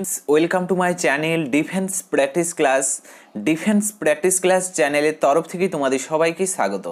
Welcome to my channel defence practice class defence practice class চ্যানেলের তরফ থেকে তোমাদের সবাইকে স্বাগত।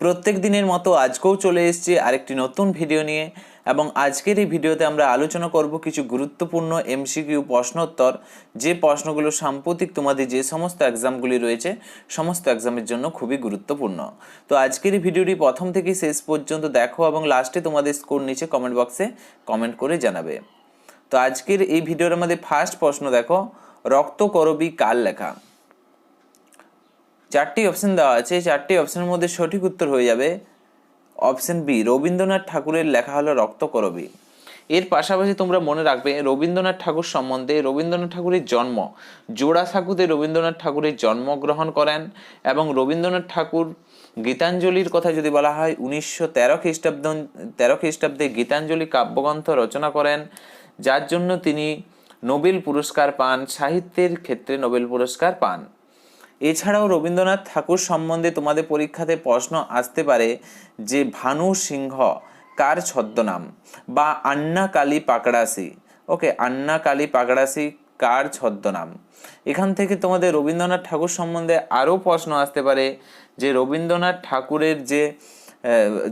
প্রত্যেক দিনের মতো আজকেও চলে এসেছি আরেকটি নতুন ভিডিও নিয়ে এবং আজকের এই ভিডিওতে আমরা আলোচনা করব কিছু গুরুত্বপূর্ণ এমসিকিউ প্রশ্নোত্তর। যে প্রশ্নগুলো সাম্প্রতিক তোমাদের যে সমস্ত এক্সামগুলি রয়েছে, সমস্ত এক্সামের জন্য খুবই গুরুত্বপূর্ণ। তো আজকের এই ভিডিওটি প্রথম থেকে শেষ পর্যন্ত দেখো এবং লাস্টে তোমাদের স্কোর নিচে কমেন্ট বক্সে কমেন্ট করে জানাবে। তো আজকের এই ভিডিওর মধ্যে ফার্স্ট প্রশ্ন দেখো রক্ত করবি কার লেখা? চারটি অপশন দেওয়া আছে, চারটি অপশনের মধ্যে সঠিক উত্তর হয়ে যাবে। অপশন বি রবীন্দ্রনাথ ঠাকুরের লেখা হলো রক্ত করবি এর পাশাপাশি তোমরা মনে রাখবে, রবীন্দ্রনাথ ঠাকুর সম্বন্ধে রবীন্দ্রনাথ ঠাকুরের জন্ম, জোড়াসাঁকুতে রবীন্দ্রনাথ ঠাকুরের জন্মগ্রহণ করেন এবং রবীন্দ্রনাথ ঠাকুর গীতাঞ্জলির কথা যদি বলা হয়, উনিশশো তেরো খ্রিস্টাব্দ তেরো খ্রিস্টাব্দে গীতাঞ্জলি কাব্যগ্রন্থ রচনা করেন। যার জন্য তিনি নোবেল পুরস্কার পান, সাহিত্যের ক্ষেত্রে নোবেল পুরস্কার পান। এছাড়াও রবীন্দ্রনাথ ঠাকুর সম্বন্ধে তোমাদের পরীক্ষাতে প্রশ্ন আসতে পারে যে, ভানু সিংহ কার ছদ্মনাম? বা আন্না কালী পাকড়াসি ওকে, আন্না কালী পাকড়াসি কার ছদ্মনাম? এখান থেকে তোমাদের রবীন্দ্রনাথ ঠাকুর সম্বন্ধে আরও প্রশ্ন আসতে পারে যে, রবীন্দ্রনাথ ঠাকুরের যে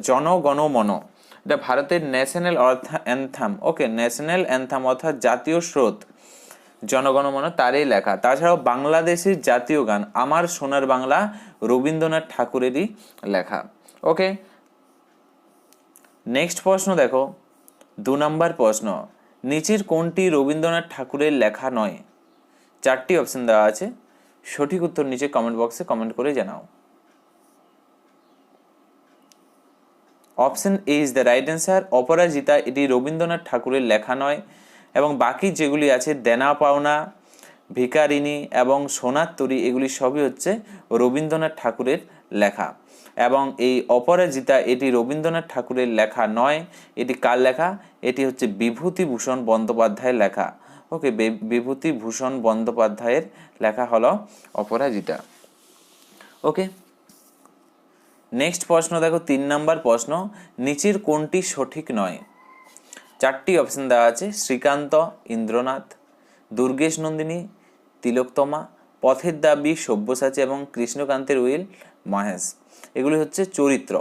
জনগণমন এটা ভারতের national anthem. Okay, national anthem অর্থাৎ জাতীয় স্রোত। জনগণমন তারই লেখা। তাছাড়াও বাংলাদেশের জাতীয় গান, আমার সোনার বাংলা রবীন্দ্রনাথ ঠাকুরেরই লেখা। ওকে, নেক্সট প্রশ্ন দেখো। দু নম্বর প্রশ্ন। নিচের কোনটি রবীন্দ্রনাথ ঠাকুরের লেখা নয়? চারটি অপশন দেওয়া আছে। সঠিক উত্তর নিচে কমেন্ট বক্সে কমেন্ট করে জানাও। Option A is the right answer Aparajita, এটি রবীন্দ্রনাথ ঠাকুরের লেখা নয়। এবং বাকি যেগুলি আছে, দেনা পাওনা ভিকারিনী এবং সোনার তরী এগুলি সবই হচ্ছে রবীন্দ্রনাথ ঠাকুরের লেখা। এবং এই অপরাজিতা, এটি রবীন্দ্রনাথ ঠাকুরের লেখা নয়। এটি কার লেখা? এটি হচ্ছে বিভূতিভূষণ বন্দ্যোপাধ্যায়ের লেখা। ওকে বিভূতিভূষণ বন্দ্যোপাধ্যায়ের লেখা হলো অপরাজিতা। ওকে নেক্সট প্রশ্ন, দেখো, তিন নাম্বার প্রশ্ন, নিচের কোনটি সঠিক নয়? চারটি অপশন দেওয়া আছে, শ্রীকান্ত, ইন্দ্রনাথ, দুর্গেশ নন্দিনী, তিলোত্তমা, পথের দাবি, সব্যসাচী এবং কৃষ্ণকান্তের উইল, মহেশ। এগুলি হচ্ছে চরিত্র।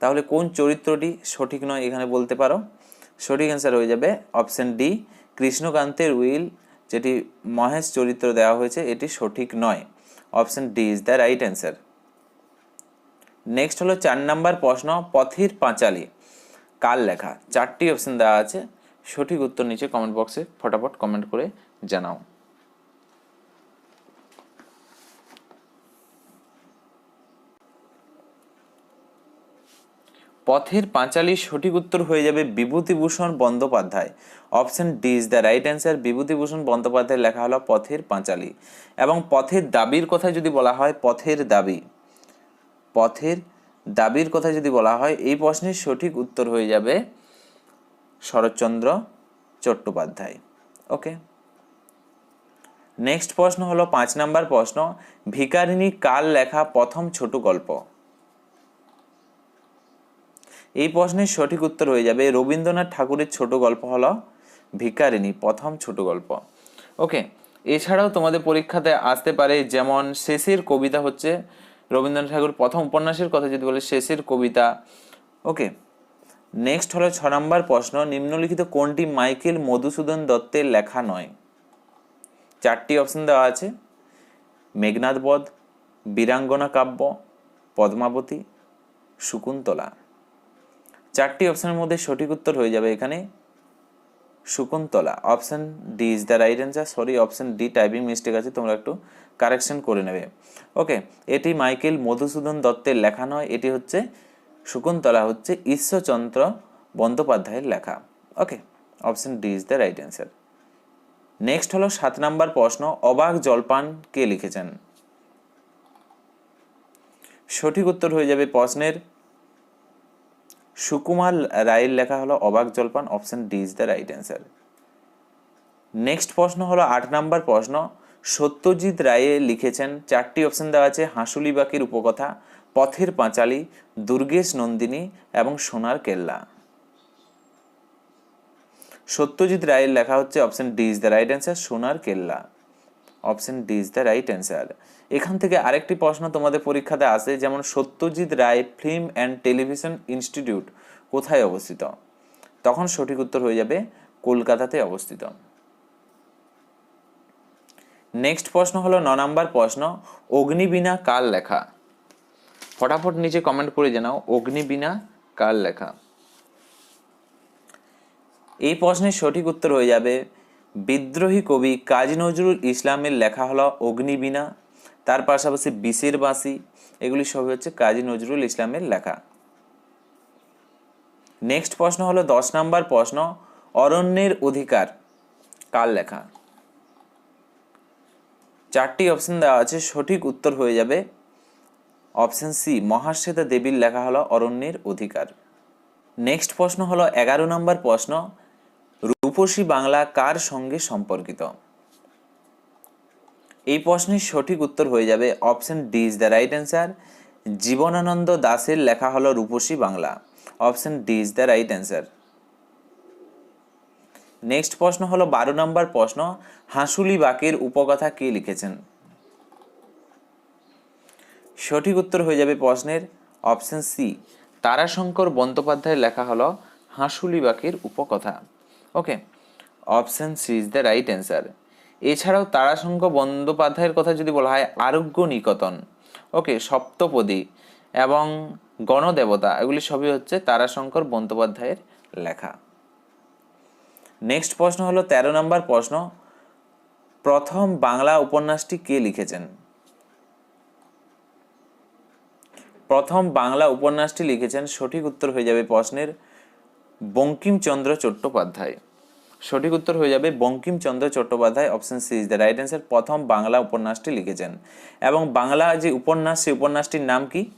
তাহলে কোন চরিত্রটি সঠিক নয় এখানে বলতে পারো? সঠিক অ্যান্সার হয়ে যাবে অপশন ডি কৃষ্ণকান্তের উইল, যেটি মহেশ চরিত্র দেওয়া হয়েছে, এটি সঠিক নয়। Option D is the right answer next হলো চার নাম্বার প্রশ্ন, পথের পাঁচালী। কার লেখা? চারটি অপশন দেওয়া আছে। সঠিক উত্তর নিচে কমেন্ট বক্সে ফটাফট কমেন্ট করে জানাও। পথের পাঁচালীর সঠিক উত্তর হয়ে যাবে Bibhutibhushan Bandyopadhyay. Option D is the right answer Bibhutibhushan Bandyopadhyay লেখা হলো পথের পাঁচালী। এবং পথের দাবির কথা যদি বলা হয়, পথের দাবি। পথের দাবির কথা যদি বলা হয়, এই প্রশ্নের সঠিক উত্তর হয়ে যাবে শরৎচন্দ্র চট্টোপাধ্যায়। ওকে নেক্সট প্রশ্ন হলো পাঁচ নাম্বার প্রশ্ন। ভিকারিনী কাল লেখা প্রথম ছোট গল্প? এই প্রশ্নের সঠিক উত্তর হয়ে যাবে রবীন্দ্রনাথ ঠাকুরের ছোট গল্প হলো ভিকারিনী প্রথম ছোট গল্প। ওকে এছাড়াও তোমাদের পরীক্ষাতে আসতে পারে যেমন শেষের কবিতা হচ্ছে রবীন্দ্রনাথ ঠাকুর প্রথম উপন্যাসের কথা যদি বলে, শেষের কবিতা। ওকে নেক্সট হলো ছ নম্বর প্রশ্ন, নিম্নলিখিত কোনটি মাইকেল মধুসূদন দত্তের লেখা নয়? চারটি অপশন দেওয়া আছে। মেঘনাথ বধ, বীরাঙ্গনা কাব্য, পদ্মাবতী, শকুন্তলা। চারটি অপশনের মধ্যে সঠিক উত্তর হয়ে যাবে এখানে। Shakuntala. Option D is the right answer sorry option D typing mistake আছে, তোমরা একটু কারেকশন করে নেবে। ওকে এটি মাইকেল মধুসূদন দত্তের লেখা নয়, এটি হচ্ছে শকুন্তলা হচ্ছে ঈশ্বরচন্দ্র বন্দ্যোপাধ্যায়ের লেখা। Okay option D is the right answer next হলো সাত নাম্বার প্রশ্ন, অবাক জলপান কে লিখেছেন? সঠিক উত্তর হয়ে যাবে প্রশ্নের সুকুমার রায়ের লেখা হলো Abak Jalpan option D is the right answer next প্রশ্ন হলো আট নাম্বার প্রশ্ন। সত্যজিৎ রায়ে লিখেছেন, চারটি অপশন দেওয়া আছে, হাঁসুলি বাকির উপকথা, পথের পাঁচালী, দুর্গেশ নন্দিনী এবং সোনার কেল্লা। সত্যজিৎ রায়ের লেখা হচ্ছে option D is the right answer Sonar Kella. Option D is the right answer এখান থেকে আরেকটি প্রশ্ন তোমাদের পরীক্ষাতে আসে, যেমন Satyajit Ray film and television institute কোথায় অবস্থিত? তখন সঠিক উত্তর হয়ে যাবে কলকাতাতে অবস্থিত। নেক্সট প্রশ্ন হলো ন নম্বর প্রশ্ন অগ্নিবীণা কার লেখা? ফটাফট নিচে কমেন্ট করে জানাও অগ্নিবীণা কার লেখা? এই প্রশ্নের সঠিক উত্তর হয়ে যাবে, বিদ্রোহী কবি কাজী নজরুল ইসলামের লেখা হলো অগ্নিবীণা তার পাশাপাশি বিশের বাঁশি, এগুলি সবই হচ্ছে কাজী নজরুল ইসলামের লেখা। নেক্সট প্রশ্ন হলো দশ নম্বর প্রশ্ন, অরণ্যের অধিকার কার লেখা? চারটি অপশন দেওয়া আছে, সঠিক উত্তর হয়ে যাবে। অপশন সি মহাশ্বেতা দেবীর লেখা হলো অরণ্যের অধিকার। নেক্সট প্রশ্ন হলো এগারো নম্বর প্রশ্ন, রূপসী বাংলা কার সঙ্গে সম্পর্কিত? এই প্রশ্নের সঠিক উত্তর হয়ে যাবে option D is the right answer. Jibanananda দাসের লেখা হলো Rupashi Bangla. Option D is the right answer. Next প্রশ্ন হলো বারো নম্বর প্রশ্ন, হাঁসুলি বাকের উপকথা কে লিখেছেন? সঠিক উত্তর হয়ে যাবে প্রশ্নের অপশন সি। তারাশঙ্কর বন্দ্যোপাধ্যায়ের লেখা হলো হাঁসুলি বাকের উপকথা। Okay, option C is the right answer. এছাড়াও তারাশঙ্কর বন্দ্যোপাধ্যায়ের কথা যদি বলা হয়, আরোগ্য নিকতন ওকে সপ্তপদী এবং গণদেবতা, এগুলি সবই হচ্ছে তারাশঙ্কর বন্দ্যোপাধ্যায়ের লেখা। নেক্সট প্রশ্ন হলো, তেরো নম্বর প্রশ্ন, প্রথম বাংলা উপন্যাসটি কে লিখেছেন? প্রথম বাংলা উপন্যাসটি লিখেছেন, সঠিক উত্তর হয়ে যাবে প্রশ্নের বঙ্কিমচন্দ্র চট্টোপাধ্যায়। সঠিক উত্তর হয়ে যাবে Bankimchandra Chattopadhyay option C is the right answer প্রথম বাংলা উপন্যাসটি লিখেছেন। এবং বাংলা যে উপন্যাস, সেই উপন্যাসটির নাম কি?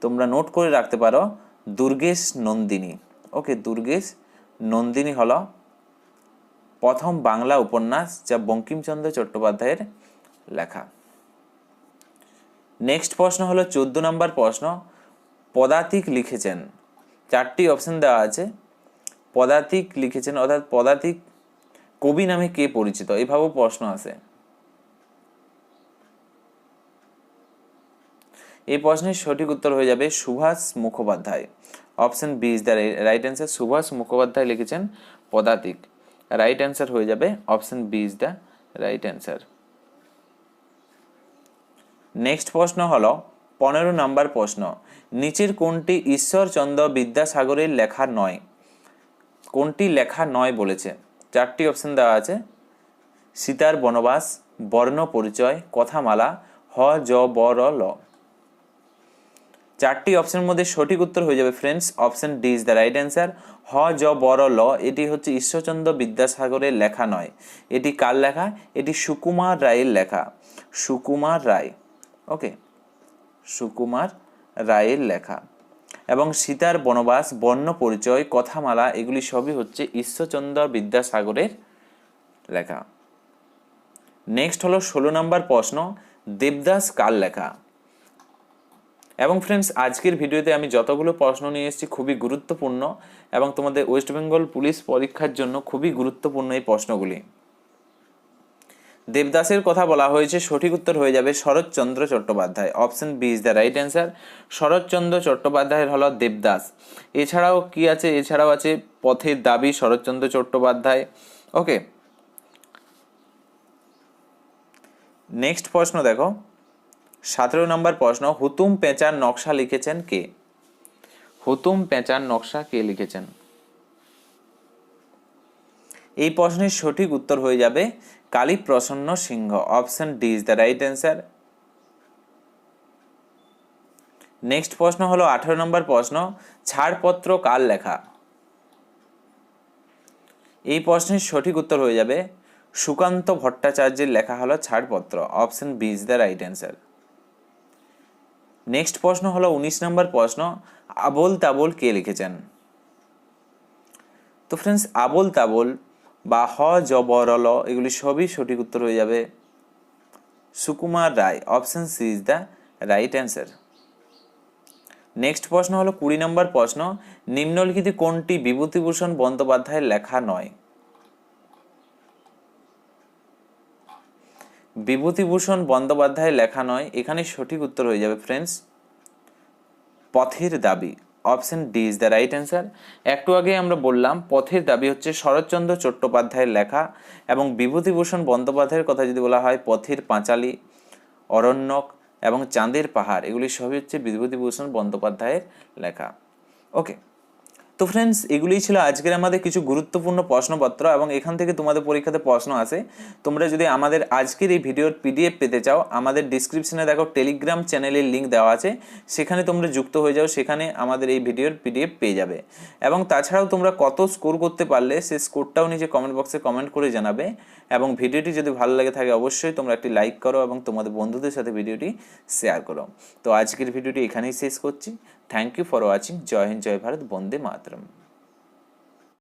তোমরা নোট করে রাখতে পারো, দুর্গেশ নন্দিনী। ওকে দুর্গেশ নন্দিনী হল প্রথম বাংলা উপন্যাস যা বঙ্কিমচন্দ্র চট্টোপাধ্যায়ের লেখা। নেক্সট প্রশ্ন হলো, চোদ্দ নম্বর প্রশ্ন, পদাতিক লিখেছেন। চারটি অপশন দেওয়া আছে। পদাতিক লিখেছেন, অর্থাৎ পদাতিক কবি নামে কে পরিচিত? এইভাবেও প্রশ্ন আছে। এই প্রশ্নের সঠিক উত্তর হয়ে যাবে Subhash Mukhopadhyay. Option B is the right answer Subhash Mukhopadhyay লিখেছেন পদাতিক। রাইট অ্যান্সার হয়ে যাবে option B is the right answer next প্রশ্ন হলো, পনেরো নাম্বার প্রশ্ন, নিচের কোনটি ঈশ্বরচন্দ্র বিদ্যাসাগরের লেখা নয়? কোনটি লেখা নয় বলেছে। চারটি অপশন দেওয়া আছে। সীতার বনবাস, বর্ণ পরিচয়, কথামালা, হ, জ, ব, র, ল। চারটি অপশনের মধ্যে সঠিক উত্তর হয়ে যাবে friends option D is the right answer হ, জ বড় ল, এটি হচ্ছে ঈশ্বরচন্দ্র বিদ্যাসাগরের লেখা নয়। এটি কার লেখা? এটি সুকুমার রায়ের লেখা। সুকুমার রায় ওকে সুকুমার রায়ের লেখা। এবং সীতার বনবাস বর্ণ পরিচয়, কথামালা, এগুলি সবই হচ্ছে ঈশ্বরচন্দ্র বিদ্যাসাগরের লেখা। নেক্সট হলো ষোলো নম্বর প্রশ্ন, দেবদাস কার লেখা? এবং ফ্রেন্ডস আজকের ভিডিওতে আমি যতগুলো প্রশ্ন নিয়ে এসেছি খুবই গুরুত্বপূর্ণ এবং তোমাদের ওয়েস্ট বেঙ্গল পুলিশ পরীক্ষার জন্য খুবই গুরুত্বপূর্ণ এই প্রশ্নগুলি। দেবদাসের কথা বলা হয়েছে, সঠিক উত্তর হয়ে যাবে Saratchandra Chattopadhyay. Option B is the right answer Saratchandra চট্টোপাধ্যায়ের হলো দেবদাস। এছাড়াও কি আছে? এছাড়াও আছে পথের দাবি শরৎচন্দ্র চট্টোপাধ্যায়। ওকে নেক্সট প্রশ্ন দেখো। সতেরো নম্বর প্রশ্ন, হুতুম পেঁচার নকশা লিখেছেন কে? হুতুম পেঁচার নকশা কে লিখেছেন? এই প্রশ্নের সঠিক উত্তর হয়ে যাবে Kali Prasanna Singha option D is the right answer next প্রশ্ন হলো আঠেরো নম্বর প্রশ্ন, ছাড়পত্র কার লেখা? এই প্রশ্নের সঠিক উত্তর হয়ে যাবে সুকান্ত ভট্টাচার্যের লেখা হলো Chharpatra option B is the right answer next প্রশ্ন হলো উনিশ নম্বর প্রশ্ন, আবোল তাবোল কে লিখেছেন? তো ফ্রেন্ডস আবোল তাবোল বা হ জবরল এগুলি সবই সঠিক উত্তর হয়ে যাবে। Sukumar Ray option C is the right answer next প্রশ্ন হলো কুড়ি নম্বর প্রশ্ন, নিম্নলিখিত কোনটি বিভূতিভূষণ বন্দ্যোপাধ্যায়ের লেখা নয়? বিভূতিভূষণ বন্দ্যোপাধ্যায়ের লেখা নয়, এখানে সঠিক উত্তর হয়ে যাবে ফ্রেন্ডস পথের দাবি। Option D is the right answer. একটু আগে আমরা বললাম, পথের দাবি হচ্ছে শরৎচন্দ্র চট্টোপাধ্যায়ের লেখা এবং বিভূতিভূষণ বন্দ্যোপাধ্যায়ের কথা যদি বলা হয়, পথের পাঁচালী, অরণ্যক এবং চাঁদের পাহাড়, এগুলি সবই হচ্ছে বিভূতিভূষণ বন্দ্যোপাধ্যায়ের লেখা। ওকে। তো ফ্রেন্ডস এগুলোই ছিল আজকের আমাদের কিছু গুরুত্বপূর্ণ প্রশ্নপত্র এবং এখান থেকে তোমাদের পরীক্ষাতে প্রশ্ন আসে তোমরা যদি আমাদের আজকের এই ভিডিওর পিডিএফ পেতে চাও, আমাদের ডিসক্রিপশনে দেখো টেলিগ্রাম চ্যানেলের লিঙ্ক দেওয়া আছে। সেখানে তোমরা যুক্ত হয়ে যাও, সেখানে আমাদের এই ভিডিওর পিডিএফ পেয়ে যাবে। এবং তাছাড়াও তোমরা কত স্কোর করতে পারলে সেই স্কোরটাও নিচে কমেন্ট বক্সে কমেন্ট করে জানাবে। এবং ভিডিওটি যদি ভালো লাগে থাকে, অবশ্যই তোমরা একটি লাইক করো এবং তোমাদের বন্ধুদের সাথে ভিডিওটি শেয়ার করো। তো আজকের ভিডিওটি এখানেই শেষ করছি। থ্যাংক ইউ ফর ওয়াচিং জয় হিন্দ জয় ভারত বন্দে মাতরম